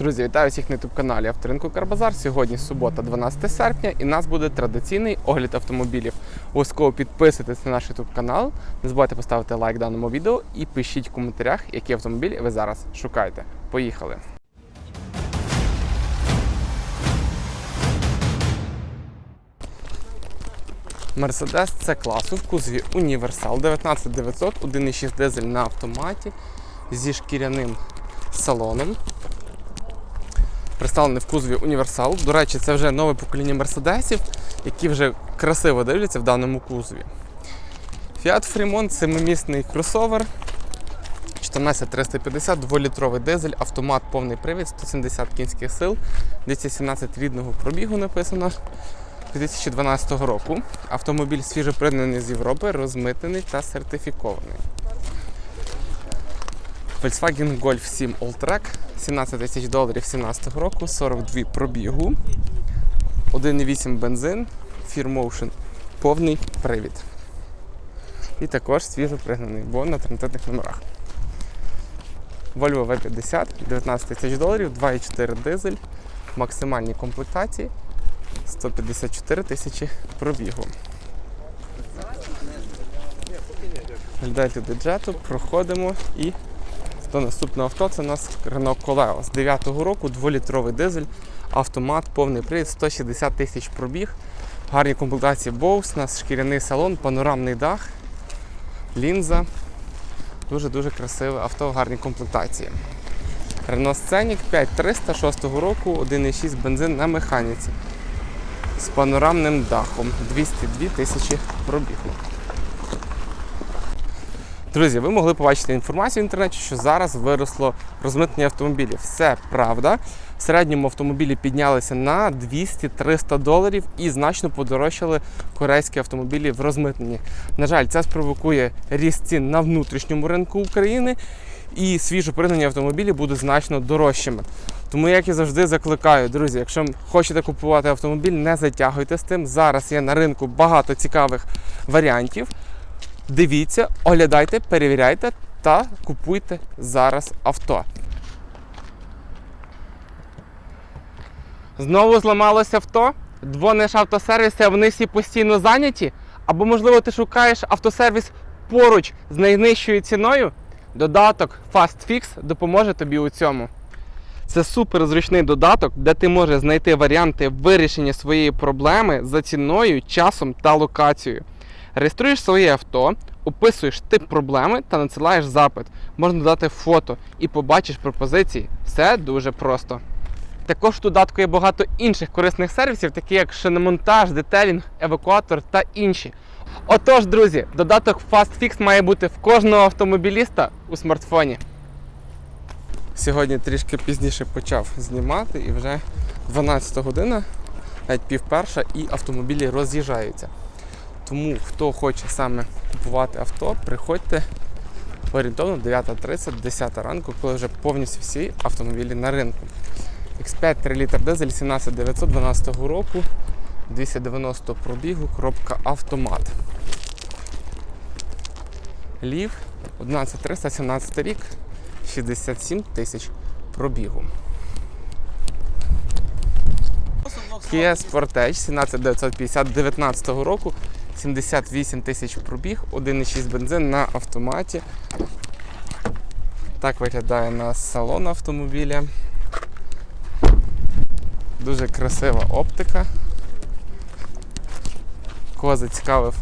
Друзі, вітаю всіх на youtube каналі Авторинку Карбазар. Сьогодні субота, 12 серпня, і у нас буде традиційний огляд автомобілів. Обов'язково підписуйтесь на наш youtube канал, не забувайте поставити лайк даному відео і пишіть в коментарях, які автомобілі ви зараз шукаєте. Поїхали! Мерседес це класу в кузові Універсал 19900, 1,6 дизель на автоматі зі шкіряним салоном. Представлений в кузові Універсал. До речі, це вже нове покоління мерседесів, які вже красиво дивляться в даному кузові. Fiat Fremont 7-місний кросовер. 14350, 2-літровий дизель, автомат повний привід, 170 кінських сил, 217 рідного пробігу написано 2012 року. Автомобіль свіжопригнаний з Європи, розмитений та сертифікований. Volkswagen Golf 7 Alltrack, 17 тисяч доларів 17 року, 42 пробігу, 1,8 бензин, Motion, повний привід. І також свіжо пригнаний, бо на транзитних номерах. Volvo V50, 19 тисяч доларів, 2,4 дизель, максимальні комплектації, 154 тисячі пробігу. Глядайте бюджету, проходимо і до наступного авто це у нас Renault Coleo з 9-го року, 2-літровий дизель, автомат, повний привід, 160 тисяч пробіг, гарні комплектації Bose, у нас шкіряний салон, панорамний дах, лінза. Дуже-дуже красиве авто в гарній комплектації. Renault Scenic 5300 6 року, 1,6 бензин на механіці з панорамним дахом, 202 тисячі пробігу. Друзі, ви могли побачити інформацію в інтернеті, що зараз виросло розмитнення автомобілів. Все правда. В середньому автомобілі піднялися на 200-300 доларів і значно подорожчали корейські автомобілі в розмитненні. На жаль, це спровокує ріст цін на внутрішньому ринку України, і свіжо пригнані автомобілі будуть значно дорожчими. Тому, як і завжди, закликаю, друзі, якщо хочете купувати автомобіль, не затягуйте з тим. Зараз є на ринку багато цікавих варіантів. Дивіться, оглядайте, перевіряйте та купуйте зараз авто. Знову зламалося авто. Дзвониш автосервіси, а вони всі постійно зайняті. Або, можливо, ти шукаєш автосервіс поруч з найнижчою ціною. Додаток FastFix допоможе тобі у цьому. Це супер зручний додаток, де ти можеш знайти варіанти вирішення своєї проблеми за ціною, часом та локацією. Реєструєш своє авто, описуєш тип проблеми та надсилаєш запит. Можна додати фото і побачиш пропозиції. Все дуже просто. Також в додатку є багато інших корисних сервісів, такі як шиномонтаж, детелінг, евакуатор та інші. Отож, друзі, додаток FastFix має бути в кожного автомобіліста у смартфоні. Сьогодні трішки пізніше почав знімати і вже 12 година, навіть пів перша, і автомобілі роз'їжджаються. Тому хто хоче саме купувати авто, приходьте орієнтовно 9.30, 10 ранку, коли вже повністю всі автомобілі на ринку. X5 3 літр дизель 17912 року, 290 пробігу, коробка автомат. Лів 11317 рік, 67 тисяч пробігу. Kia Sportage 17950 19 року, 78 тисяч пробіг, 1,6 бензин на автоматі. Так виглядає на салон автомобіля. Дуже красива оптика. Кого зацікавив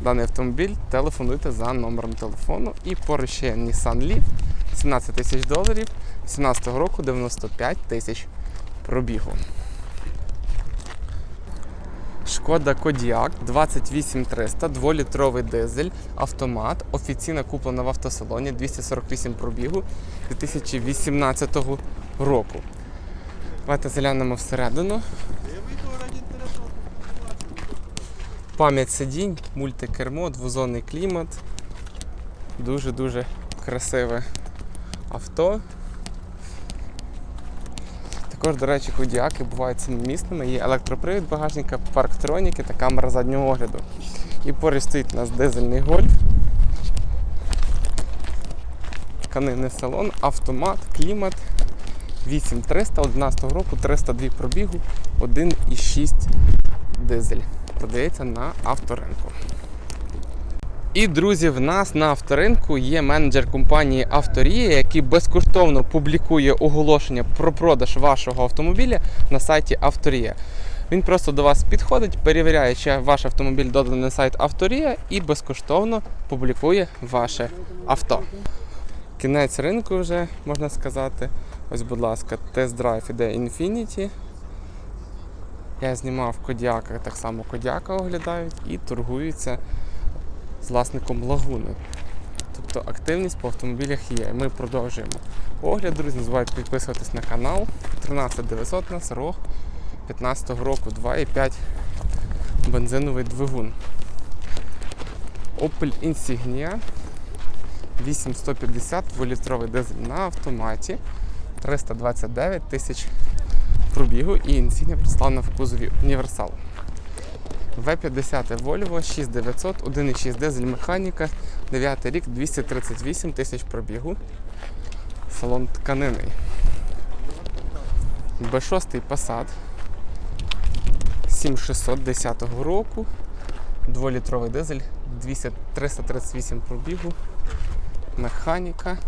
даний автомобіль, телефонуйте за номером телефону. І поруч ще Nissan Leaf 17 тисяч доларів, 17 року 95 тисяч пробігу. Шкода Кодіак 28300, 2-літровий дизель, автомат, офіційно куплена в автосалоні 248 пробігу 2018 року. Давайте заглянемо всередину. Пам'ять сидінь, мультикермо, двозонний клімат. Дуже-дуже красиве авто. Також, до речі, кодіаки бувають самомісними, є електропривід багажника, парктроніки та камера заднього огляду. І поруч стоїть у нас дизельний гольф. Тканинний салон, автомат, клімат 8300 11 року, 302 пробігу, 1,6 дизель. Продається на авторинку. І друзі, в нас на авторинку є менеджер компанії Авторія, який безкоштовно публікує оголошення про продаж вашого автомобіля на сайті Авторія. Він просто до вас підходить, перевіряє, чи ваш автомобіль доданий на сайт Авторія і безкоштовно публікує ваше авто. Кінець ринку вже можна сказати. Ось, будь ласка, тест-драйв іде Infinity. Я знімав Кодіака, так само Кодіака оглядають і торгуються з власником лагуни. Тобто активність по автомобілях є. Ми продовжуємо огляд, друзі. Не забувайте підписуватись на канал. 13900 у нас рог 15-го року 2,5 бензиновий двигун. Opel Insignia 8150 2-літровий дизель на автоматі 329 тисяч пробігу і Insignia представлена в кузові універсал. В50 Volvo 6900, 1,6 дизель механіка, 9 рік, 238 тисяч пробігу. Салон тканинний. Б6 Passat 7610 року. 2-літровий дизель, 200, 338 пробігу, механіка,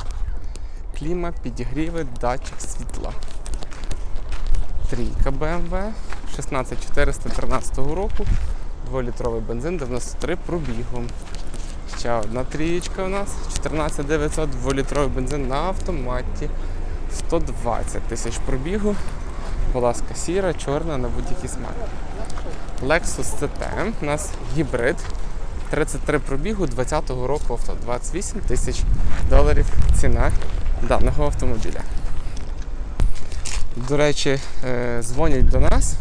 кліма, підігріви, датчик світла. Трійка BMW 16413 року. 2-літровий бензин, 93 пробігом. Ще одна трієчка у нас. 14900, 2-літровий бензин на автоматі. 120 тисяч пробігу. Будь ласка, сіра, чорна на будь-який смак. Lexus CT у нас гібрид. 33 пробігу 20-го року авто. 28 тисяч доларів ціна даного автомобіля. До речі, е, дзвонять до нас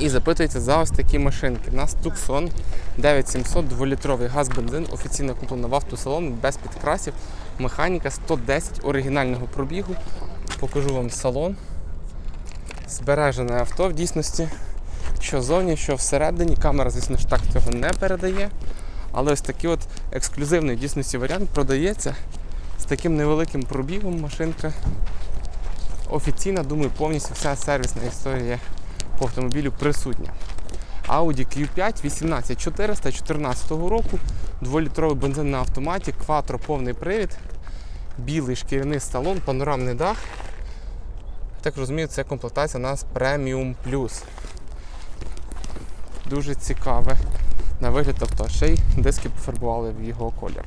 і запитуються за ось такі машинки. У нас Tucson 9700 2-літровий газ-бензин, офіційно куплено в автосалон без підкрасів. Механіка 110 оригінального пробігу. Покажу вам салон. Збережене авто в дійсності. Що ззовні, що всередині. Камера, звісно ж, так цього не передає. Але ось такий от ексклюзивний в дійсності варіант продається з таким невеликим пробігом машинка. Офіційна, думаю, повністю вся сервісна історія по автомобілю присутня. Audi Q5 18400 14 року, 2-літровий бензин на автоматі, кватро повний привід, білий шкіряний салон, панорамний дах. Так розумію, це комплектація у нас Premium Plus. Дуже цікаве на вигляд авто. Ще й диски пофарбували в його колір.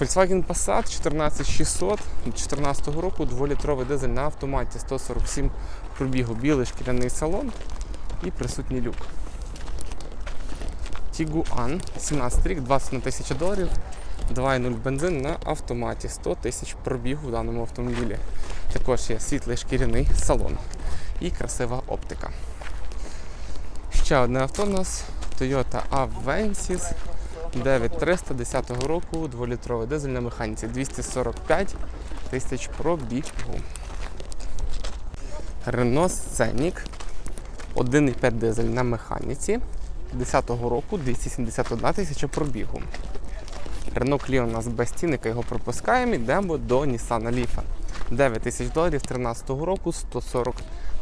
Volkswagen Passat 14600 2014 року, 2-літровий дизель на автоматі 147 пробігу, білий шкіряний салон і присутній люк. Tiguan 17 рік, 21 тисяча доларів, 2,0 бензин на автоматі, 100 тисяч пробігу в даному автомобілі. Також є світлий шкіряний салон і красива оптика. Ще одне авто у нас Toyota Avensis 9300 10 року, 2-літровий дизель на механіці, 245 тисяч пробігу. Renault Scenic 1,5 дизель на механіці 10-го року, 271 тисяча пробігу. Renault Clio у нас без цінника, його пропускаємо, йдемо до Nissan Leaf. 9 тисяч доларів 13-го року, 140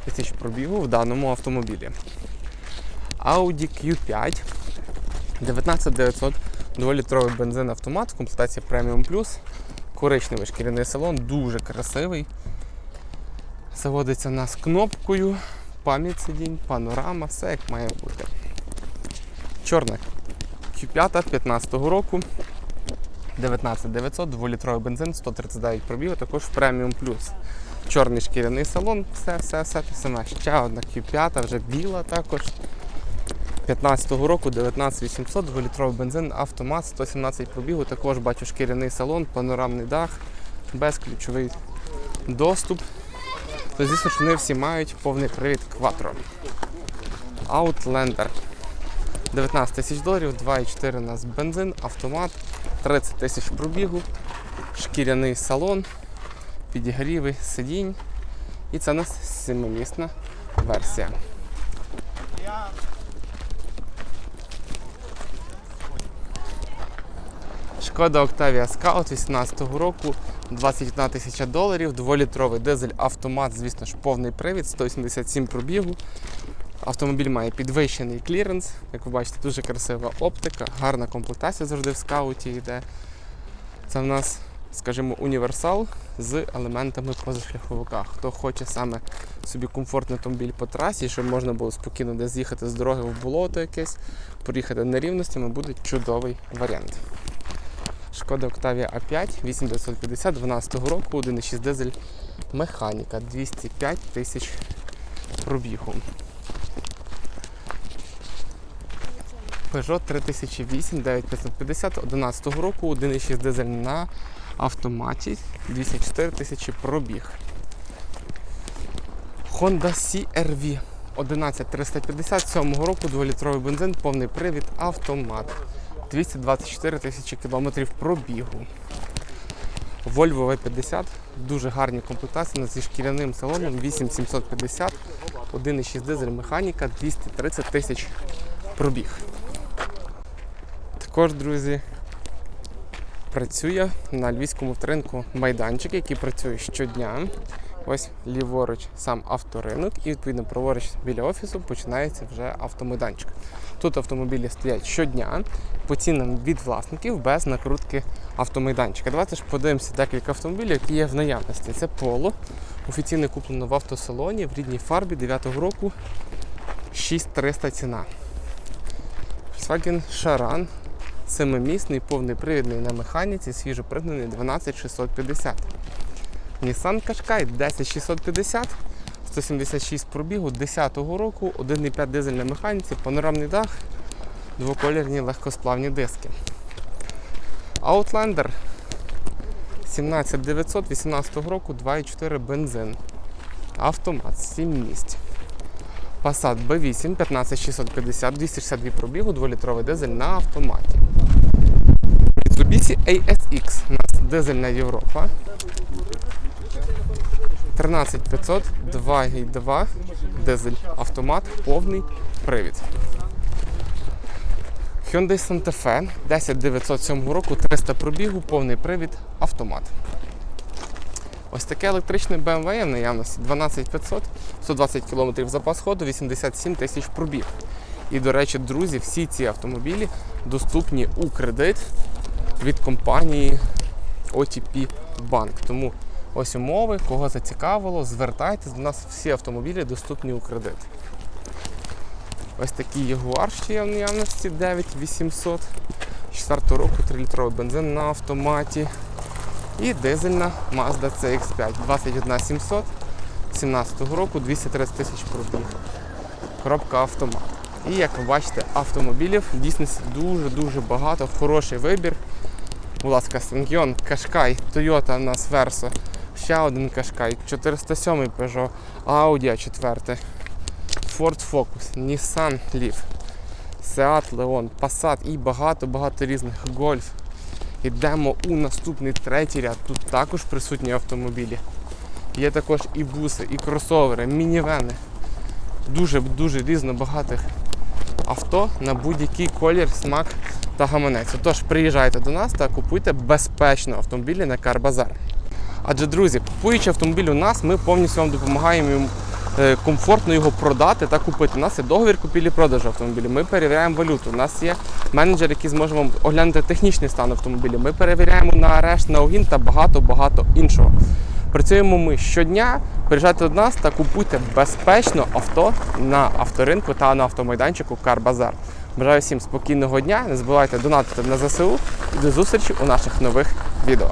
тисяч пробігу в даному автомобілі. Audi Q5 19900 2-літровий бензин автомат в комплектації Premium Plus. Коричневий шкіряний салон, дуже красивий. Заводиться у нас кнопкою, пам'ять сидінь, панорама, все як має бути. Чорна Q5 15 року. 19900, 2-літровий бензин, 139 пробігу, також Premium Plus. Чорний шкіряний салон, все, все, все те саме. Ще одна Q5, вже біла також. 15-го року 19800, 2-літровий бензин, автомат, 117 пробігу, також бачу шкіряний салон, панорамний дах, безключовий доступ. То, звісно, що вони всі мають повний привід Quattro. Outlander. 19 тисяч доларів, 2,4 у нас бензин, автомат, 30 тисяч пробігу, шкіряний салон, підігріви сидінь. І це у нас семимісна версія. Шкода Octavia Scout 18 року, 21 тисяча доларів, дволітровий дизель автомат, звісно ж, повний привід, 187 пробігу. Автомобіль має підвищений кліренс, як ви бачите, дуже красива оптика, гарна комплектація завжди в скауті йде. Це в нас, скажімо, універсал з елементами позашляховика. Хто хоче саме собі комфортний автомобіль по трасі, щоб можна було спокійно десь з'їхати з дороги в болото якесь, проїхати нерівностями, буде чудовий варіант. Шкода Octavia A5 8950 12 року, 1,6 дизель механіка, 205 тисяч пробігу. Peugeot 3008 9550 11 року, 1,6 дизель на автоматі, 204 тисячі пробіг. Honda CR-V 11350 7 року, 2-літровий бензин, повний привід, автомат. 224 тисячі кілометрів пробігу. Volvo V50, дуже гарні комплектації зі шкіряним салоном 8750, 1,6 дизель механіка, 230 тисяч пробіг. Також, друзі, працює на львівському вторинку майданчик, який працює щодня. Ось ліворуч сам авторинок, і відповідно праворуч біля офісу починається вже автомайданчик. Тут автомобілі стоять щодня по цінам від власників без накрутки автомайданчика. Давайте ж подивимося декілька автомобілів, які є в наявності. Це поло. Офіційно куплено в автосалоні в рідній фарбі 9-го року 6300 ціна. Volkswagen Charan семимісний, повний привідний на механіці, свіжо пригнаний 12650. Nissan Qashqai 10650, 176 пробігу 10-го року, 1,5 дизель на механіці, панорамний дах, двоколірні легкосплавні диски. Outlander 17900 18 року, 2,4 бензин. Автомат 7 місць. Passat B8 15650, 262 пробігу, 2-літровий дизель на автоматі. Mitsubishi ASX у нас дизельна Європа. 13500, 2,2 дизель автомат, повний привід. Hyundai Santa Fe 10907 року, 300 пробігу, повний привід, автомат. Ось таке електричне BMW є в наявності 12500, 120 км запас ходу, 87 тисяч пробіг. І, до речі, друзі, всі ці автомобілі доступні у кредит від компанії OTP Bank. Тому ось умови, кого зацікавило, звертайтесь, до нас всі автомобілі доступні у кредит. Ось такий Jaguar ще є в наявності 9800. 4 року 3-літровий бензин на автоматі. І дизельна Mazda CX5 21700 17 року 230 тисяч пробіг. Коробка автомат. І як ви бачите, автомобілів в дійсності дуже-дуже багато, хороший вибір. Будь ласка, Сангйон, Qashqai, Toyota у нас Verso, ще один Qashqai, 407 Peugeot, Audi 4, Ford Focus, Nissan Leaf, Seat Leon, Passat і багато-багато різних Golf. Йдемо у наступний третій ряд. Тут також присутні автомобілі. Є також і буси, і кросовери, мінівени. Дуже-дуже різно багатих авто на будь-який колір, смак та гаманець. Тож приїжджайте до нас та купуйте безпечно автомобілі на Карбазар. Адже, друзі, купуючи автомобіль у нас, ми повністю вам допомагаємо е, комфортно його продати та купити. У нас є договір купівлі-продажу автомобілів. Ми перевіряємо валюту. У нас є менеджер, який зможе вам оглянути технічний стан автомобіля. Ми перевіряємо на арешт, на огін та багато-багато іншого. Працюємо ми щодня. Приїжджайте до нас та купуйте безпечно авто на авторинку та на автомайданчику Карбазар. Бажаю всім спокійного дня. Не забувайте донатити на ЗСУ і до зустрічі у наших нових відео.